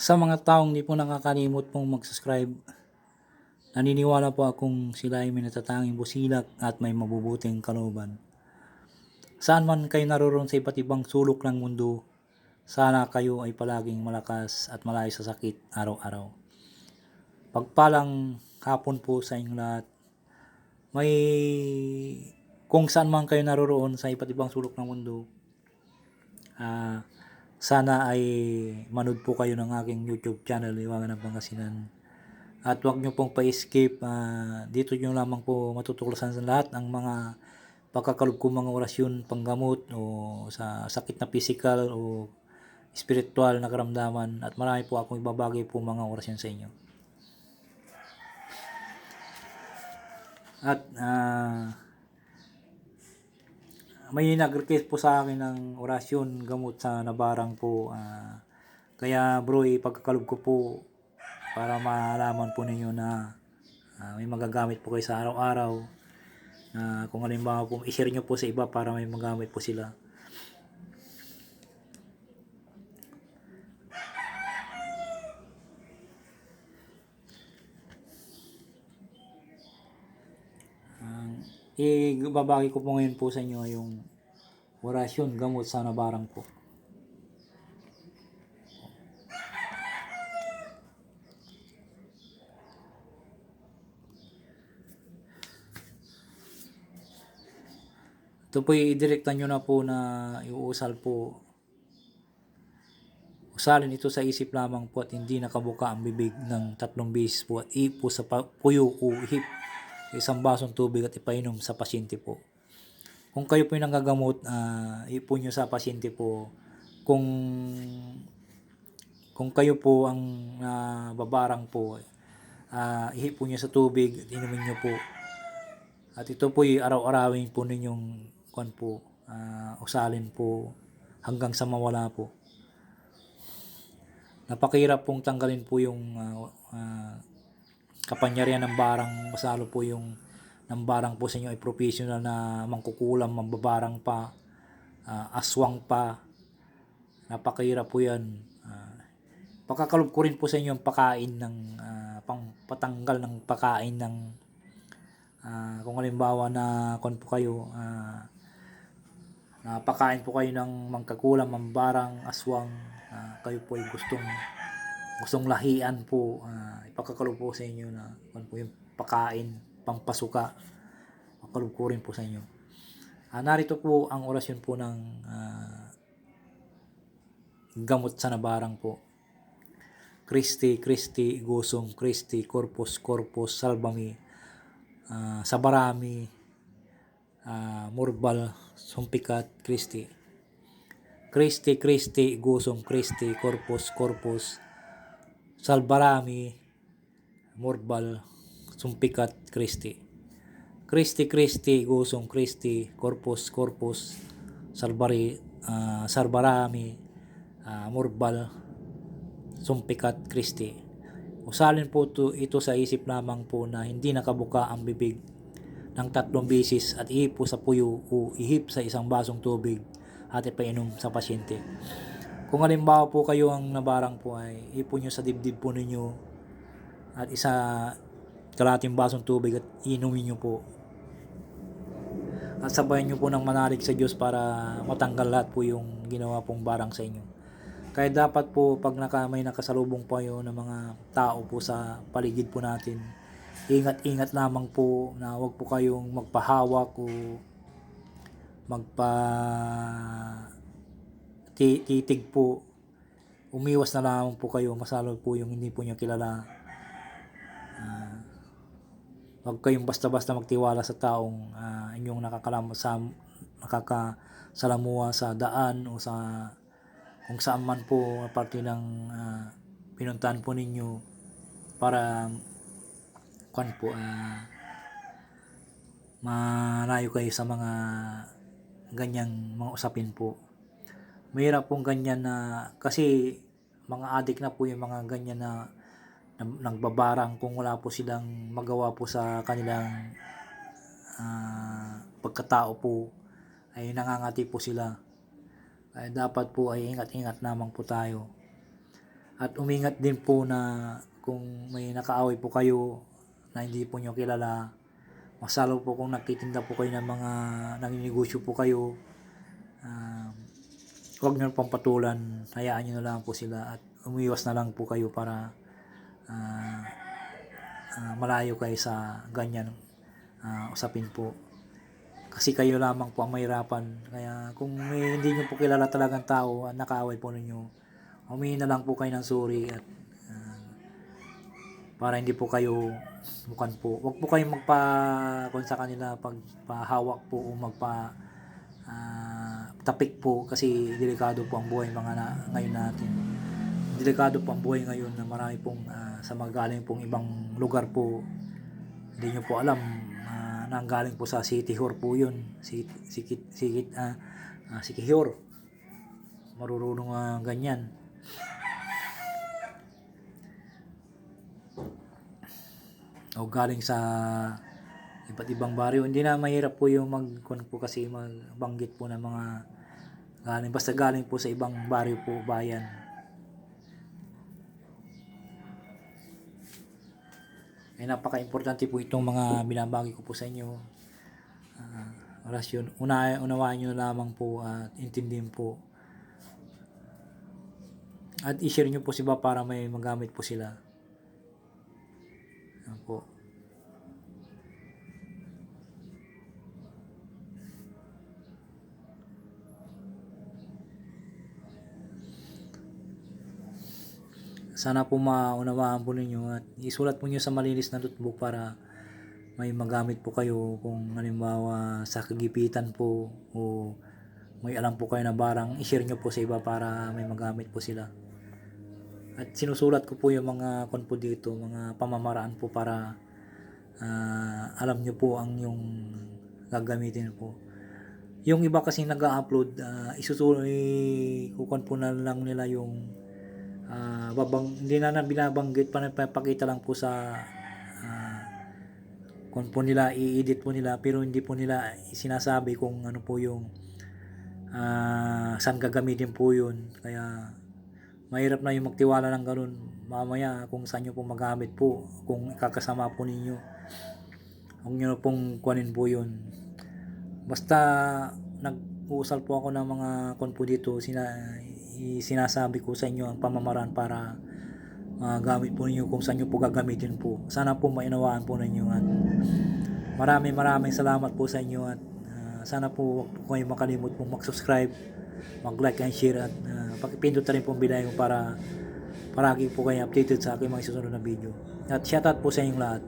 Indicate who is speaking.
Speaker 1: Sa mga taong di po nakakalimot pong mag-subscribe, naniniwala po akong sila ay may natatanging busilak at may mabubuting kalooban. Saan man kayo naroon sa iba't ibang sulok ng mundo, sana kayo ay palaging malakas at malayo sa sakit araw-araw. Pagpalang hapon po sa inyong lahat. May kung saan man kayo naroon sa iba't ibang sulok ng mundo, ah, sana ay manood po kayo ng aking YouTube channel, Iwangan ng Pangasinan. At huwag nyo pong pa-escape. ah, dito nyo lamang po matutuklasan sa lahat ang mga pagkakalog ko mga orasyon, panggamot o sa sakit na physical o spiritual na karamdaman. At marami po akong ibabagay po mga orasyon sa inyo. At ah, may nag-request po sa akin ng orasyon gamot sa nabarang po. ah, kaya bro, ipagkakalob ko po para malaman po ninyo na ah, may magagamit po kayo sa araw-araw. na kung halimbawa po, i-share nyo po sa iba para may magamit po sila. Ibabagi ko po ngayon po sa inyo yung orasyon gamot sa nabarang po. Ito po idirekta nyo na po na iuusal po. Usalin ito sa isip lamang po at hindi nakabuka ang bibig ng tatlong beses po at ipo sa puyo o ihip sa isang basong tubig at ipainom sa pasyente po. Kung kayo po yung nanggagamot, uh, ipo nyo sa pasyente po. Kung kung kayo po ang ah, babarang po, uh, ihipo nyo sa tubig at inumin nyo po. At ito po araw-arawin po ninyong kwan po, ah, usalin po hanggang sa mawala po. Napakahirap pong tanggalin po yung ah, ah, kapangyarihan ng barang masalo po yung ng barang po sa inyo ay professional na mangkukulam, mambabarang pa, ah, aswang pa. Napakahirap po yan. Ah, pakakalob ko rin po sa inyo ang pakain ng ah, pang patanggal ng pakain ng ah, kung halimbawa na kon po kayo ah, napakain po kayo ng mangkakulam, mambarang, aswang, ah, kayo po ay gustong gustong lahian po, ah, ipakakalob po sa inyo na kung po yung pakain, pampasuka, pakalob ko rin po sa inyo. Ah, narito po ang orasyon po ng ah, gamot sa nabarang po. Christi, Christi, Gusong, Christi, Corpus, Corpus, Salvami, ah, Sabarami, ah, Murbal, Sumpikat, Christi. Christi, Christi, Gusong, Christi, Corpus, Corpus, Salbarami, Murbal, Sumpikat, Christi. Christi, Christi, Gusong, Christi, Corpus, Corpus, Salbari, ah, Sarbarami, ah, Murbal, Sumpikat, Christi. Usalin po ito, ito sa isip lamang po na hindi nakabuka ang bibig ng tatlong beses at ihipo sa puyo o ihip sa isang basong tubig at ipainom sa pasyente. Kung halimbawa po kayo ang nabarang po ay ipon nyo sa dibdib po ninyo at isa kalating basong tubig at inumin nyo po. At sabayan nyo po ng manalig sa Diyos para matanggal lahat po yung ginawa pong barang sa inyo. Kaya dapat po pag naka, may nakasalubong po kayo ng mga tao po sa paligid po natin, ingat-ingat lamang po na huwag po kayong magpahawak o magpa ti- titig po. Umiwas na lamang po kayo, masalo po yung hindi po nyo kilala. Huwag kayong basta-basta magtiwala sa taong ah, inyong nakakalam sa nakakasalamuha sa daan o sa kung saan man po parte ng ah, pinuntahan po ninyo para kwan po ah malayo kayo sa mga ganyang mga usapin po. Mahirap pong ganyan na kasi mga adik na po yung mga ganyan na nagbabarang kung wala po silang magawa po sa kanilang ah, pagkatao po ay nangangati po sila. Ay dapat po ay ingat-ingat lamang po tayo. At umingat din po na kung may nakaaway po kayo na hindi po nyo kilala, masalo po kung nagtitinda po kayo ng mga nanginegosyo po kayo, um, huwag nyo patulan, hayaan nyo na lang po sila at umiwas na lang po kayo para ah, ah, malayo kayo sa ganyan ah, usapin po. Kasi kayo lamang po ang mahirapan. Kaya kung may hindi nyo po kilala talagang tao nakaaway po ninyo, humingi na lang po kayo ng sorry at para hindi po kayo mukan po. Huwag po kayong magpa kung sa kanila pagpahawak po o magpa ah, tapik po kasi delikado po ang buhay mga na, ngayon natin. Delikado po ang buhay ngayon na marami pong ah, sa mga galing pong ibang lugar po. Hindi nyo po alam ah, na ang galing po sa City Hor po yun. Sikit, sikit, sikit, ah, ah, Sikihor. Marurunong ah, ganyan. o galing sa iba't ibang baryo. Hindi na mahirap po yung mag po kasi magbanggit po ng mga galing basta galing po sa ibang baryo po bayan. Ay napaka-importante po itong mga binabagi ko po sa inyo. Ah, orasyon. Una, unawaan nyo lamang po at intindihin po. At i-share nyo po siya para may magamit po sila. Yan po. Sana po maunawaan po ninyo at isulat po nyo sa malinis na notebook para may magamit po kayo kung halimbawa sa kagipitan po o may alam po kayo na barang i-share nyo po sa iba para may magamit po sila. At sinusulat ko po yung mga kon po dito, mga pamamaraan po para ah, alam nyo po ang yung gagamitin po. Yung iba kasi nag-upload, uh, isusulat, kukon po na lang nila yung ah, babang, hindi na na binabanggit, panapakita lang po sa ah, kung po nila, i-edit po nila, pero hindi po nila sinasabi kung ano po yung ah, saan gagamitin po yun. Kaya, mahirap na yung magtiwala ng ganun mamaya kung saan nyo po magamit po kung kakasama po ninyo huwag nyo pong kunin po yun basta nag-uusal po ako ng mga kon po dito sina, sinasabi ko sa inyo ang pamamaraan para magamit po ninyo kung saan nyo po gagamitin po sana po mainawaan po ninyo at maraming maraming salamat po sa inyo at ah, sana po huwag po kayo makalimot po mag-subscribe mag-like and share at uh, pakipindot na rin po ang ko para paragi po kayo updated sa aking mga susunod na video. At shoutout po sa inyong lahat.